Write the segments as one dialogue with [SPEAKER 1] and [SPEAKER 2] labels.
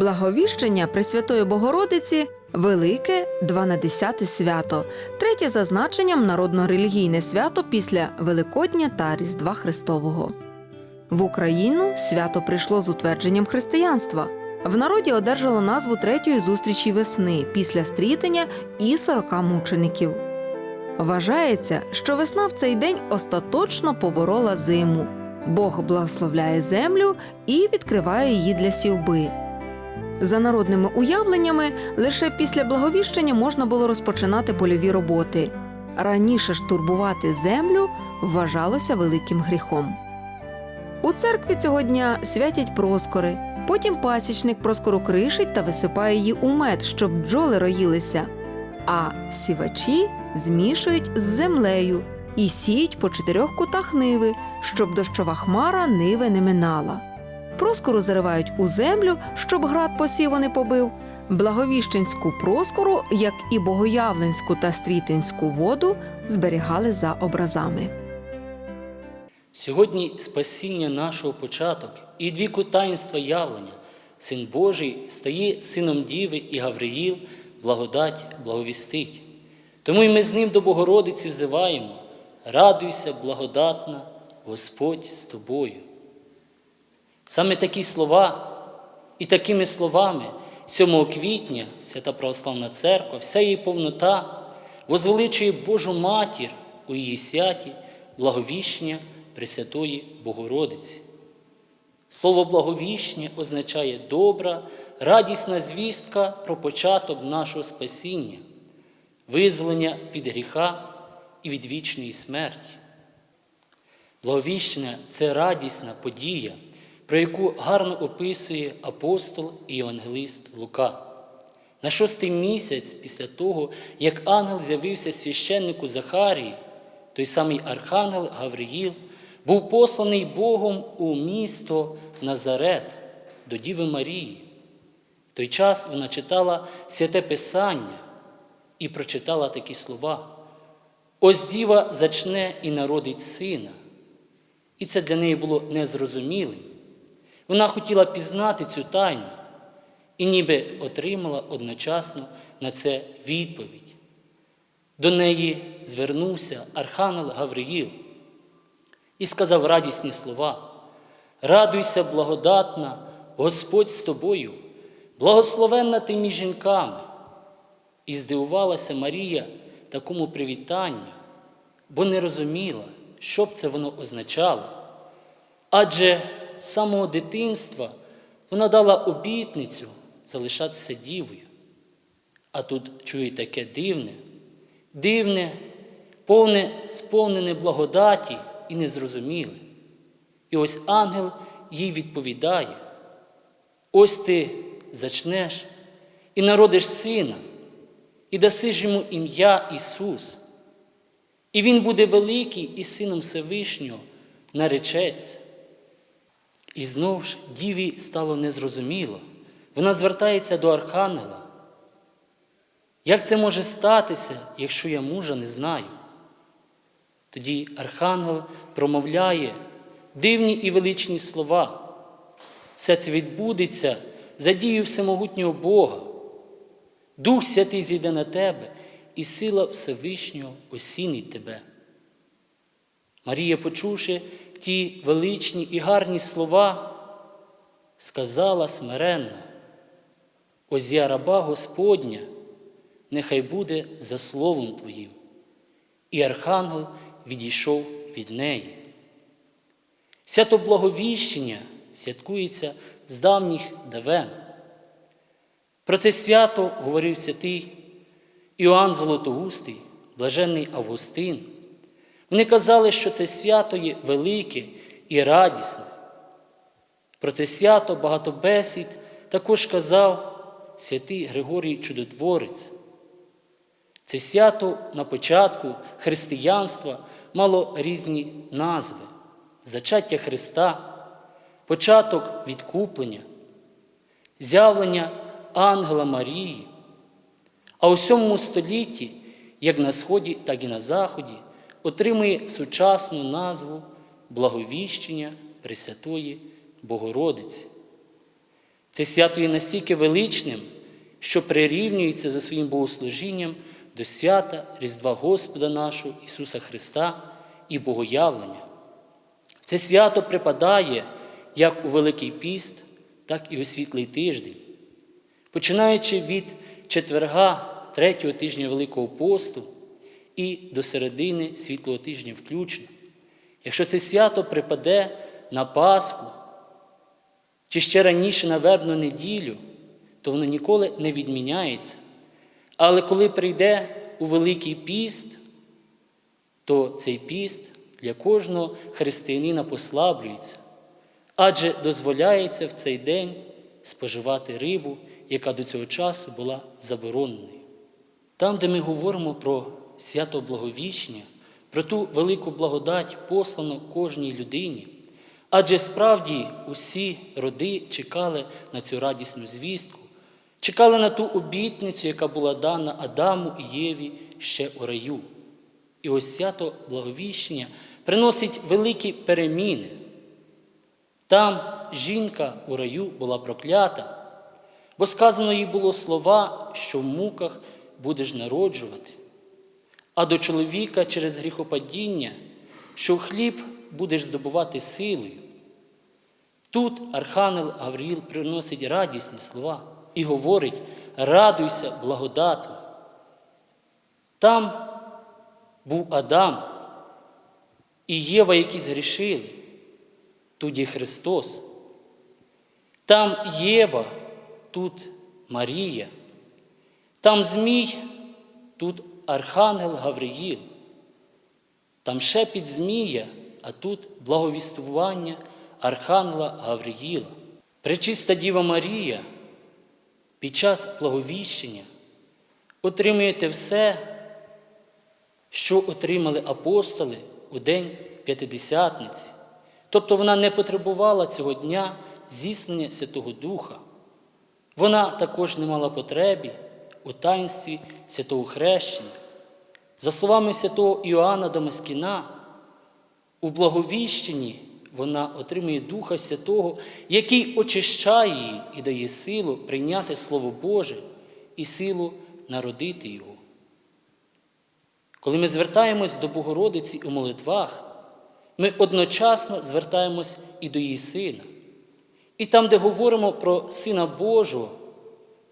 [SPEAKER 1] Благовіщення Пресвятої Богородиці велике 12 свято, третє за значенням народно-релігійне свято після Великодня та Різдва Христового. В Україну свято прийшло з утвердженням християнства. В народі одержало назву третьої зустрічі весни після стрітення і 40 мучеників. Вважається, що весна в цей день остаточно поборола зиму. Бог благословляє землю і відкриває її для сівби. За народними уявленнями, лише після благовіщення можна було розпочинати польові роботи. Раніше ж турбувати землю вважалося великим гріхом. У церкві цього дня святять проскори. Потім пасічник проскору кришить та висипає її у мед, щоб бджоли роїлися. А сівачі змішують з землею і сіють по чотирьох кутах ниви, щоб дощова хмара ниви не минала. Проскору заривають у землю, щоб град посіву не побив. Благовіщенську проскору, як і богоявленську та стрітинську воду, зберігали за образами.
[SPEAKER 2] Сьогодні спасіння нашого початок і від віку таїнства явлення. Син Божий стає сином Діви і Гавриїл, благодать благовістить. Тому й ми з ним до Богородиці взиваємо. Радуйся, благодатна, Господь з тобою. Саме такі слова і такими словами 7 квітня Свята Православна Церква, вся її повнота возвеличує Божу Матір у її святі благовіщення Пресвятої Богородиці. Слово благовіщення означає добра, радісна звістка про початок нашого спасіння, визволення від гріха і від вічної смерті. Благовіщення це радісна подія, про яку гарно описує апостол і євангелист Лука. На шостий місяць після того, як ангел з'явився священнику Захарії, той самий архангел Гавриїл був посланий Богом у місто Назарет до Діви Марії. В той час вона читала святе Писання і прочитала такі слова: Ось діва зачне і народить сина. І це для неї було незрозумілим. Вона хотіла пізнати цю тайну і ніби отримала одночасно на це відповідь. До неї звернувся Архангел Гавриїл і сказав радісні слова: Радуйся, благодатна, Господь з тобою, благословенна ти між жінками. І здивувалася Марія такому привітанню, бо не розуміла, що б це воно означало. Адже самого дитинства вона дала обітницю залишатися дівою. А тут чує таке дивне, дивне, повне, сповнене благодаті і незрозуміле. І ось ангел їй відповідає: ось ти зачнеш і народиш сина, і дасиш йому ім'я Ісус. І Він буде великий і сином Всевишнього наречеться. І знову ж діві стало незрозуміло. Вона звертається до Архангела. Як це може статися, якщо я мужа не знаю? Тоді Архангел промовляє дивні і величні слова. Все це відбудеться за дією всемогутнього Бога. Дух Святий зійде на тебе, і сила Всевишнього осінить тебе. Марія, почувши ті величні і гарні слова, сказала смиренно, ось я раба Господня, нехай буде за словом Твоїм. І архангел відійшов від неї. Свято Благовіщення святкується з давніх давен. Про це свято говорив святий Іоанн Золотоустий, блаженний Августин. Вони казали, що це свято є велике і радісне. Про це свято багато бесід також казав святий Григорій Чудотворець. Це свято на початку християнства мало різні назви: зачаття Христа, початок відкуплення, з'явлення ангела Марії. А у сьомому столітті, як на Сході, так і на Заході, отримує сучасну назву Благовіщення Пресвятої Богородиці. Це свято є настільки величним, що прирівнюється за своїм богослужінням до свята Різдва Господа нашого Ісуса Христа і Богоявлення. Це свято припадає як у Великий піст, так і у світлий тиждень. Починаючи від четверга третього тижня Великого посту і до середини світлого тижня включно. Якщо це свято припаде на Пасху чи ще раніше на вербну неділю, то воно ніколи не відміняється. Але коли прийде у Великий піст, то цей піст для кожного християнина послаблюється, адже дозволяється в цей день споживати рибу, яка до цього часу була забороненою. Там, де ми говоримо про свято Благовіщення, про ту велику благодать, послану кожній людині, адже справді усі роди чекали на цю радісну звістку, чекали на ту обітницю, яка була дана Адаму і Єві ще у раю. І ось свято Благовіщення приносить великі переміни. Там жінка у раю була проклята, бо сказано їй було слова, що в муках будеш народжувати, а до чоловіка через гріхопадіння, що хліб будеш здобувати силою. Тут Архангел Гавріл приносить радісні слова і говорить: радуйся, благодатно. Там був Адам і Єва, які згрішили. Тут є Христос. Там Єва, тут Марія. Там Змій, тут Архангел Гавриїл. Там шепіт Змія, а тут благовістування Архангела Гавриїла. Пречиста Діва Марія під час благовіщення отримуєте все, що отримали апостоли у день П'ятидесятниці. Тобто вона не потребувала цього дня зіснення Святого Духа. Вона також не мала потреби у таїнстві святого хрещення. За словами святого Іоанна Дамаскіна, у благовіщенні вона отримує Духа Святого, який очищає її і дає силу прийняти Слово Боже і силу народити Його. Коли ми звертаємось до Богородиці у молитвах, ми одночасно звертаємось і до її Сина. І там, де говоримо про Сина Божого,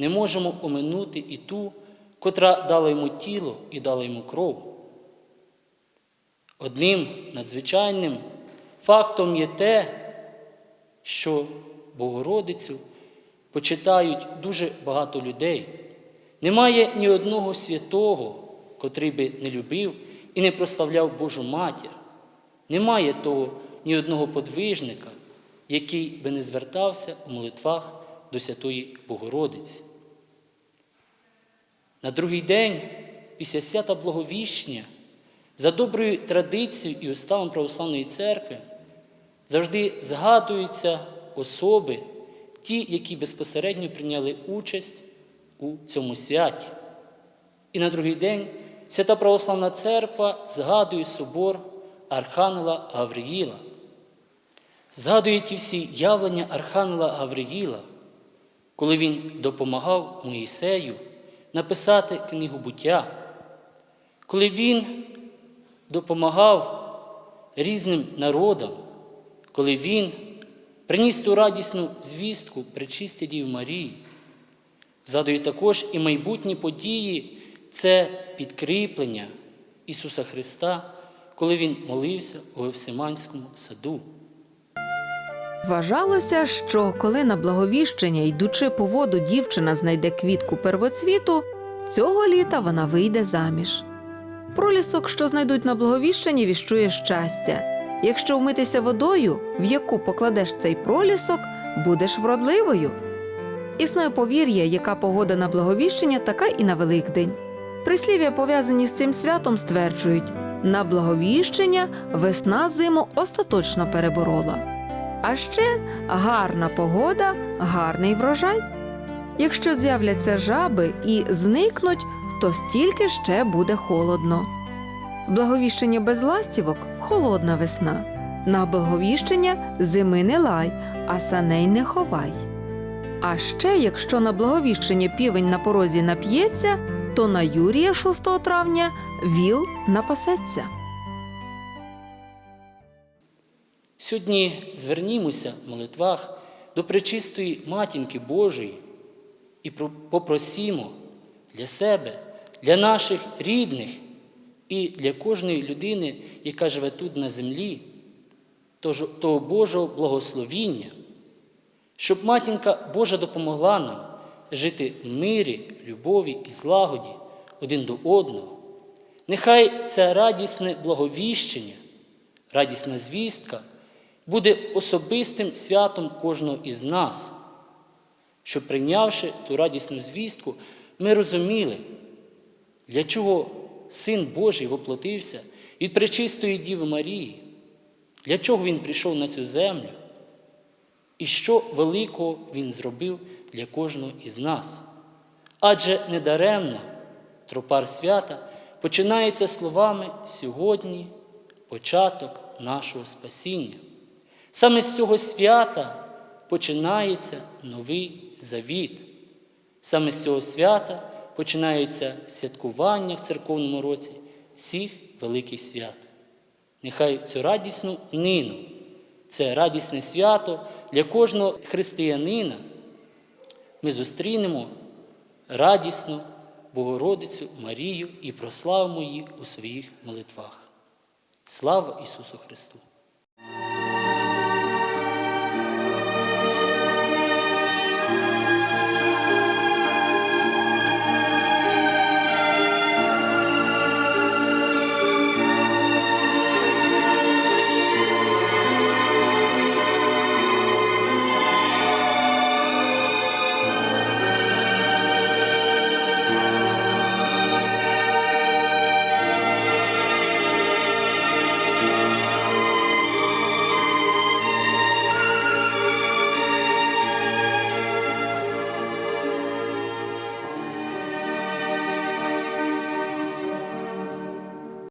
[SPEAKER 2] не можемо оминути і ту, котра дала йому тіло і дала йому кров. Одним надзвичайним фактом є те, що Богородицю почитають дуже багато людей. Немає ні одного святого, котрий би не любив і не прославляв Божу матір. Немає того ні одного подвижника, який би не звертався у молитвах до Святої Богородиці. На другий день, після свята Благовіщення, за доброю традицією і уставом Православної церкви, завжди згадуються особи, ті, які безпосередньо прийняли участь у цьому святі. І на другий день Свята Православна Церква згадує собор Архангела Гавриїла. Згадує ті всі явлення Архангела Гавриїла, коли він допомагав Моїсею написати книгу буття, коли він допомагав різним народам, коли він приніс ту радісну звістку причисті Дів Марії. Згадує також і майбутні події це підкріплення Ісуса Христа, коли Він молився у Евсиманському саду.
[SPEAKER 1] Вважалося, що коли на благовіщення, йдучи по воду, дівчина знайде квітку первоцвіту, цього літа вона вийде заміж. Пролісок, що знайдуть на благовіщенні, віщує щастя. Якщо вмитися водою, в яку покладеш цей пролісок, будеш вродливою. Існує повір'я, яка погода на благовіщення, така і на Великдень. Прислів'я, пов'язані з цим святом, стверджують: на благовіщення весна зиму остаточно переборола. А ще гарна погода, гарний врожай. Якщо з'являться жаби і зникнуть, то стільки ще буде холодно. Благовіщення без ластівок холодна весна. На благовіщення зими не лай, а саней не ховай. А ще, якщо на благовіщення півень на порозі нап'ється, то на Юрія 6 травня віл напасеться.
[SPEAKER 2] Сьогодні звернімося в молитвах до пречистої матінки Божої і попросімо для себе, для наших рідних і для кожної людини, яка живе тут на землі, того Божого благословіння, щоб матінка Божа допомогла нам жити в мирі, любові і злагоді один до одного. Нехай це радісне благовіщення, радісна звістка буде особистим святом кожного із нас, щоб прийнявши ту радісну звістку, ми розуміли, для чого Син Божий воплотився від пречистої Діви Марії, для чого Він прийшов на цю землю, і що великого Він зробив для кожного із нас. Адже недаремно тропар свята починається словами сьогодні початок нашого спасіння. Саме з цього свята починається новий завіт. Саме з цього свята починаються святкування в церковному році всіх великих свят. Нехай цю радісну днину, це радісне свято для кожного християнина. Ми зустрінемо радісну Богородицю Марію і прославимо її у своїх молитвах. Слава Ісусу Христу!